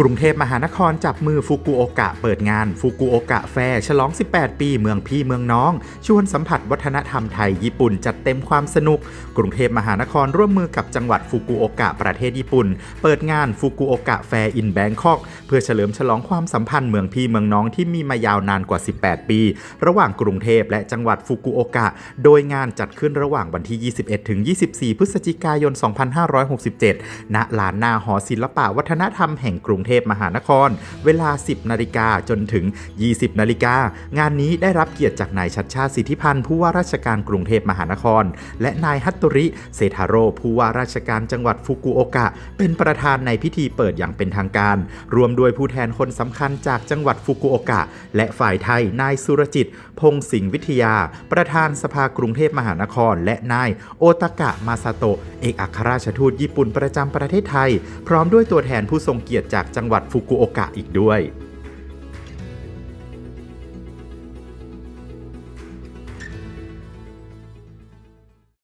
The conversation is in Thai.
กรุงเทพมหานครจับมือฟุกุโอกะเปิดงานฟุกุโอกะแฟร์ฉลอง 18 ปีเมืองพี่เมืองน้อง ชวนสัมผัสวัฒนธรรมไทยญี่ปุ่นจัดเต็มความสนุก กรุงเทพมหานครร่วมมือกับจังหวัดฟุกุโอกะประเทศญี่ปุ่น เปิดงานฟุกุโอกะแฟร์อินแบงคอกเพื่อเฉลิมฉลองความสัมพันธ์เมืองพี่เมืองน้องที่มีมายาวนานกว่า 18 ปี ระหว่างกรุงเทพและจังหวัดฟุกุโอกะ โดยงานจัดขึ้นระหว่างวันที่ 21 ถึง 24 พฤศจิกายน 2567 ณ ลานนาหอศิลปะวัฒนธรรมแห่งกรุงงเทพมหานคร เวลา 10 นาฬิกาจนถึง 20 นาฬิกา งานนี้ได้รับเกียรติจากนายชัดชาติสิทธิพันธ์ผู้ว่าราชการกรุงเทพมหานคร และนายฮัตโตริเศรษฐาโรผู้ว่าราชการจังหวัดฟุกุโอกะ เป็นประธานในพิธีเปิดอย่างเป็นทางการ รวมด้วยผู้แทนคนสำคัญจากจังหวัดฟุกุโอกะ และฝ่ายไทยนายสุรจิต พงศ์สิงห์วิทยา ประธานสภากรุงเทพมหานคร และนายโอตากะมาซาโตะเอกอัครราชทูตญี่ปุ่นประจำประเทศไทย พร้อมด้วยตัวแทนผู้ทรงเกียรติจากจังหวัดฟุกุโอกะอีกด้วย